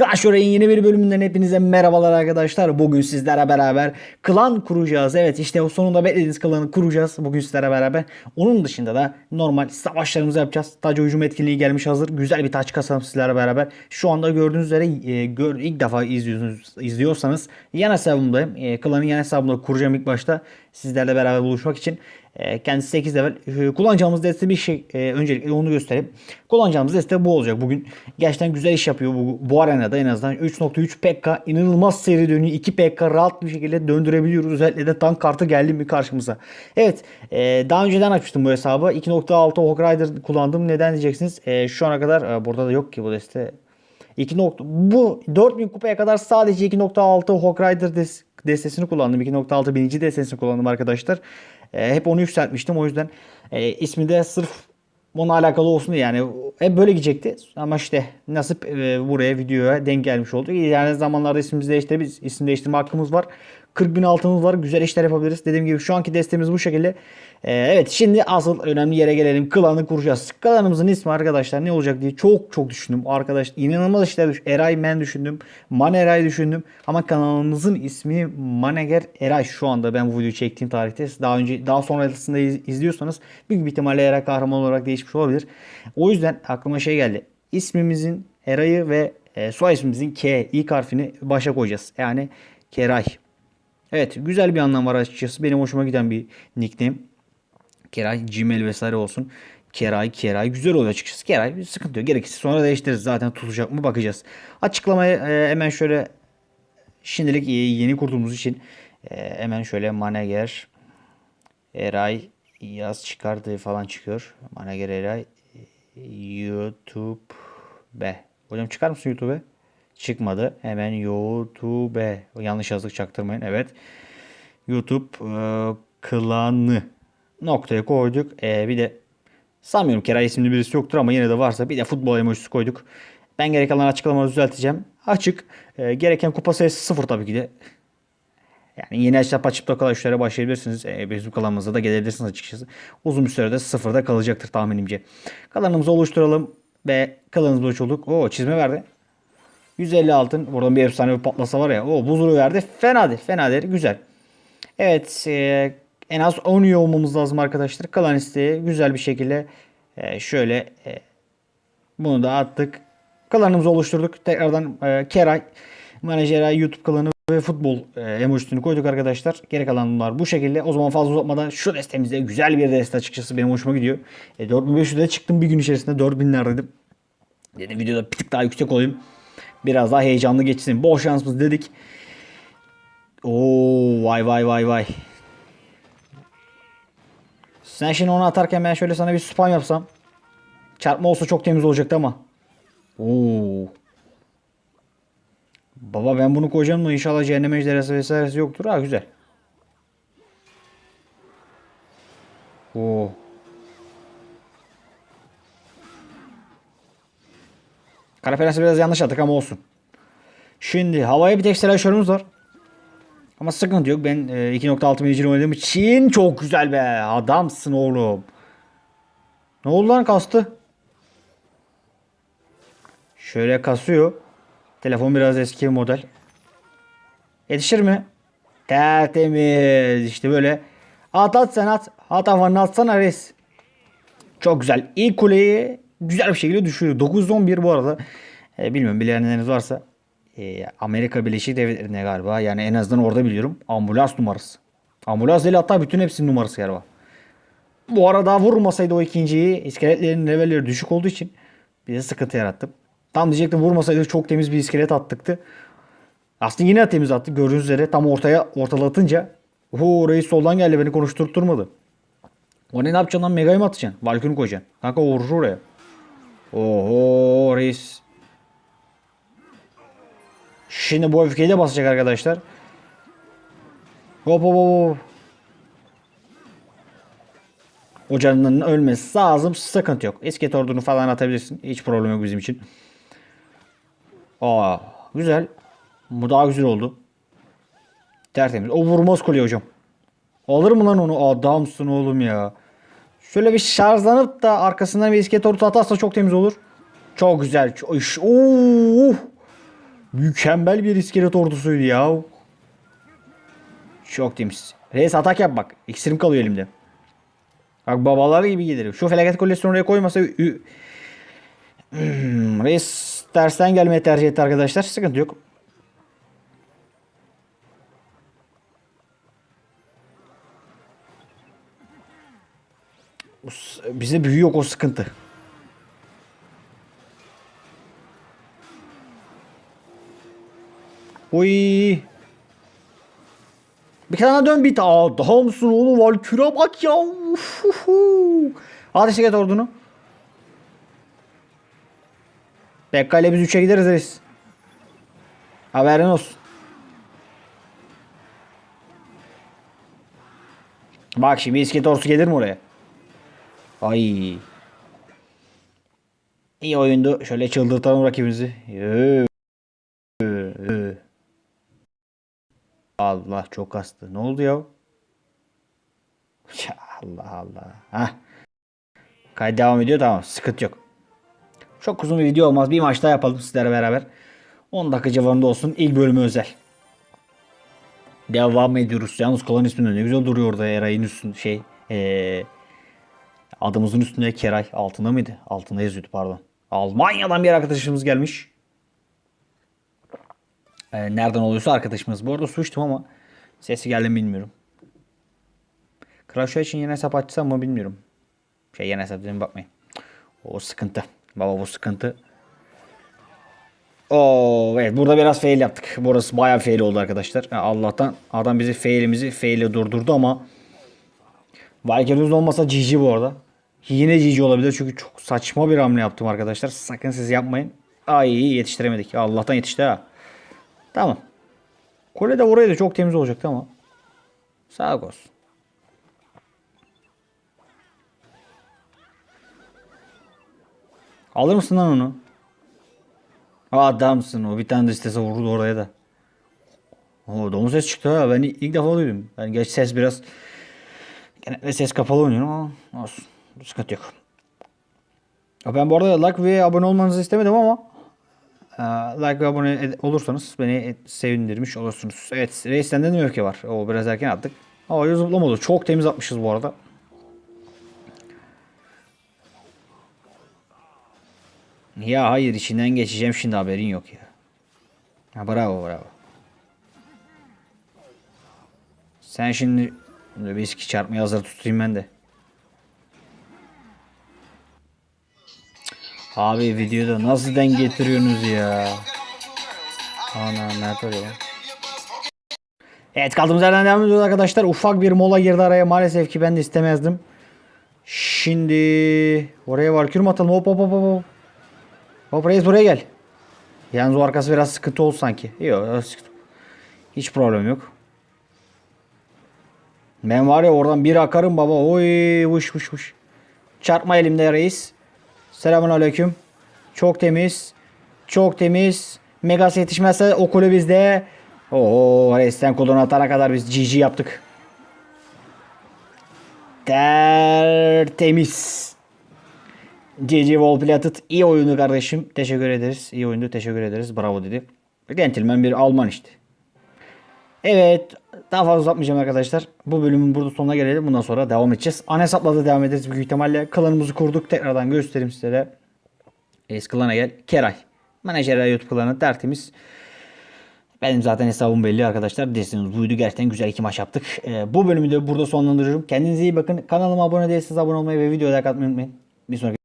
Crash Royale'in yeni bir bölümünden hepinize merhabalar arkadaşlar. Bugün sizlere beraber klan kuracağız. Evet işte o sonunda beklediğiniz klanı kuracağız. Bugün sizlere beraber. Onun dışında da normal savaşlarımızı yapacağız. Taç hücum etkinliği gelmiş hazır. Güzel bir taç kasalım sizlerle beraber. Şu anda gördüğünüz üzere e, gör, ilk defa izliyorsunuz, izliyorsanız yan hesabımdayım. E, klanın yan hesabımda kuracağım ilk başta. Sizlerle beraber buluşmak için. E, kendisi 8 level. E, kullanacağımız deste bir şey. E, öncelikle onu göstereyim. Kullanacağımız deste bu olacak. Bugün gerçekten güzel iş yapıyor bu, bu arenada en azından. 3.3 PK inanılmaz seri dönüyor. 2 PK rahat bir şekilde döndürebiliyoruz. Özellikle de tank kartı geldi mi karşımıza. Evet. Daha önceden açmıştım bu hesabı. 2.6 Hawk Rider kullandım. Neden diyeceksiniz? Şu ana kadar burada da yok ki bu deste. 2 nokta, bu 4000 kupaya kadar sadece 2.6 Hawk Rider des, destesini kullandım. 2.6 birinci destesini kullandım arkadaşlar. E, hep onu yükseltmiştim. O yüzden e, ismi de sırf bununla alakalı olsun diye yani hep böyle gidecekti. Ama işte nasip e, buraya videoya denk gelmiş oldu. Yani zamanlarda ismimizi değiştirebiliriz. İsim değiştirme hakkımız var. 40 bin altımız var. Güzel işler yapabiliriz. Dediğim gibi şu anki destemiz bu şekilde. Ee, evet şimdi asıl önemli yere gelelim. Klanı kuracağız. Klanımızın ismi arkadaşlar ne olacak diye çok çok düşündüm. Arkadaş inanılmaz işler düşündüm. Eray Men düşündüm. Maneray düşündüm. Ama kanalımızın ismi Maneger Eray şu anda ben bu videoyu çektiğim tarihte. Daha önce daha sonrasında iz- izliyorsanız büyük bir ihtimalle Eray kahraman olarak değişmiş olabilir. O yüzden aklıma şey geldi. İsmimizin Eray'ı ve e, soy ismimizin K ilk harfini başa koyacağız. Yani Keray. Evet güzel bir anlam var açıkçası. Benim hoşuma giden bir nickname. Keray, Gmail vesaire olsun. Keray, Keray güzel oluyor açıkçası. Keray sıkıntı yok. Gerekirse sonra değiştiririz. Zaten tutacak mı bakacağız. Açıklamayı e, hemen şöyle şimdilik yeni kurduğumuz için e, hemen şöyle Maneger Eray yaz çıkardığı falan çıkıyor. Maneger Eray YouTube be. Hocam çıkar mısın YouTube'e? Çıkmadı. Hemen YouTube. Yanlış yazdık çaktırmayın. Evet. YouTube e, klanı noktaya koyduk. E, bir de sanmıyorum Keray isimli birisi yoktur ama yine de varsa bir de futbol emojisi koyduk. Ben gerek kalan açıklamaları düzelteceğim. Açık. E, gereken kupa sayısı sıfır tabii ki de. Yani yeni hesap açıp da kolay işlere başlayabilirsiniz. E, bizim kalanımıza da gelebilirsiniz açıkçası. Uzun bir sürede sıfırda kalacaktır tahminimce. Kalanımızı oluşturalım ve kalanımızı oluşturduk. Oo çizme verdi. 150 altın. Buradan bir efsane bir patlasa var ya. O buzulu verdi. Fena değil. Fena değil. Güzel. Evet. e, en az 10 üye olmamız lazım arkadaşlar. Kalan isteği güzel bir şekilde e, şöyle e, bunu da attık. Kalanımızı oluşturduk. Tekrardan e, Keray, Menajer YouTube klanı ve futbol e, emojisini koyduk arkadaşlar. Geri kalanlar bu şekilde. O zaman fazla uzatmadan şu destemizde güzel bir deste açıkçası benim hoşuma gidiyor. E, 4500'e çıktım bir gün içerisinde 4000'lerdeydim. Dedim videoda bir tık daha yüksek olayım. Biraz daha heyecanlı geçsin. Bol şansımız dedik. Oo vay vay vay vay. Sen şimdi onu atarken ben şöyle sana bir spam yapsam. Çarpma olsa çok temiz olacaktı ama. Oo. Baba ben bunu koyacağım da inşallah cehennem ejderhası vesairesi yoktur. Ha güzel. Oo. Kara biraz yanlış attık ama olsun. Şimdi havaya bir tek slasher'ımız var. Ama sıkıntı yok. Ben e, 2.6 milicini oynadığım için çok güzel be. Adamsın oğlum. Ne oldu lan kastı? Şöyle kasıyor. Telefon biraz eski model. Yetişir mi? Tertemiz. İşte böyle. At at sen at. At havanı atsana res. Çok güzel. İlk kuleyi güzel bir şekilde düşürüyor. 911 bu arada. E, bilmiyorum bilenleriniz varsa. E, Amerika Birleşik Devletleri'nde galiba. Yani en azından orada biliyorum. Ambulans numarası. Ambulans değil hatta bütün hepsinin numarası galiba. Bu arada vurmasaydı o ikinciyi iskeletlerin levelleri düşük olduğu için bize sıkıntı yarattı. Tam diyecektim vurmasaydı çok temiz bir iskelet attıktı. Aslında yine temiz attı. Gördüğünüz üzere tam ortaya ortalatınca Oho reis soldan geldi beni konuşturtturmadı. O ne, ne yapacaksın lan Mega'yı mı atacaksın? Valkür'ünü koyacaksın. Kanka vurur oraya. Oho reis. Şimdi bu öfkeyi de basacak arkadaşlar. Hop hop hop. O canının ölmesi lazım. Sıkıntı yok. İskelet ordunu falan atabilirsin. Hiç problem yok bizim için. Aa, güzel. Bu daha güzel oldu. Tertemiz. O vurmaz kolye hocam. Alır mı lan onu? Adamsın oğlum ya. Şöyle bir şarjlanıp da arkasından bir iskelet orta atarsa çok temiz olur. Çok güzel. Oo! Mükemmel bir iskelet ordusuydu ya. Çok temiz. Reis atak yap bak. İksirim kalıyor elimde. Bak babalar gibi gelir. Şu felaket kolesini oraya koymasa Hmm, Reis tersten gelmeyi tercih etti arkadaşlar. Sıkıntı yok. Bize büyü yok o sıkıntı. Oy. Bir tane dön bir daha. Daha mısın oğlum? Valküre bak ya. İşte get ordunu. Bekka ile biz 3'e gideriz reis. Haberin olsun. Bak şimdi iskelet ordusu gelir mi oraya? Ay. İyi oyundu. Şöyle çıldırtalım rakibimizi. Allah çok hastı. Ne oldu ya? Allah Allah. Hah. Kayıt devam ediyor tamam. Sıkıntı yok. Çok uzun bir video olmaz. Bir maç daha yapalım sizlerle beraber. 10 dakika civarında olsun. İlk bölümü özel. Devam ediyoruz. Yalnız kalan ismi ne güzel duruyor orada Eray'ın üstünde şey. Ee, adımızın üstünde Keray. Altında mıydı? Altında yazıyordu pardon. Almanya'dan bir arkadaşımız gelmiş. Ee, nereden oluyorsa arkadaşımız. Bu arada su ama sesi geldi mi bilmiyorum. Crash için yeni hesap açsam mı bilmiyorum. Şey yeni hesap dedim bakmayın. O sıkıntı. Baba bu sıkıntı. Oo evet burada biraz fail yaptık. Burası bayağı fail oldu arkadaşlar. Ya Allah'tan adam bizi failimizi fail'e durdurdu ama Valkyrie'miz olmasa GG bu arada. Yine GG olabilir çünkü çok saçma bir hamle yaptım arkadaşlar. Sakın siz yapmayın. Ay yetiştiremedik. Allah'tan yetişti ha. Tamam. Kule de oraya da çok temiz olacaktı ama. Sağ olsun. Alır mısın lan onu? Adamsın o bir tane de istese vururdu oraya da. Oo domuz ses çıktı ha ben ilk defa duydum. Yani geç ses biraz genelde ses kapalı oynuyorum ama olsun. Sıkıntı yok. Ben bu arada like ve abone olmanızı istemedim ama e, like ve abone olursanız beni sevindirmiş olursunuz. Evet reisten de New York'e var. O biraz erken attık. Ama zıplamadı. Çok temiz atmışız bu arada. Ya hayır içinden geçeceğim şimdi haberin yok ya. Ha, bravo bravo. Sen şimdi bir viski çarpmaya hazır tutayım ben de. Abi videoda nasıl denk getiriyorsunuz ya? Ana nerede ya? Evet kaldığımız yerden devam ediyoruz arkadaşlar. Ufak bir mola girdi araya maalesef ki ben de istemezdim. Şimdi oraya var kürüm atalım. Hop hop hop hop. hop. Reis buraya gel. Yalnız o arkası biraz sıkıntı oldu sanki. Yok. Hiç problem yok. Ben var ya oradan bir akarım baba. Oy vuş vuş vuş. Çarpma elimde reis. Selamun aleyküm. Çok temiz. Çok temiz. Megas yetişmezse o kule bizde. Oo reisten kolunu atana kadar biz GG yaptık. Tertemiz. GG Wallplated iyi oyundu kardeşim. Teşekkür ederiz. İyi oyundu. Teşekkür ederiz. Bravo dedi. Gentleman bir Alman işte. Evet. Daha fazla uzatmayacağım arkadaşlar. Bu bölümün burada sonuna gelelim. Bundan sonra devam edeceğiz. Ana hesapla da devam ederiz büyük ihtimalle. Klanımızı kurduk. Tekrardan göstereyim sizlere. Es klana gel. Keray. Menajer YouTube klanı tertemiz. Benim zaten hesabım belli arkadaşlar. Destiniz buydu. Gerçekten güzel iki maç yaptık. Ee, bu bölümü de burada sonlandırıyorum. Kendinize iyi bakın. Kanalıma abone değilseniz abone olmayı ve videoya like atmayı unutmayın. Bir sonraki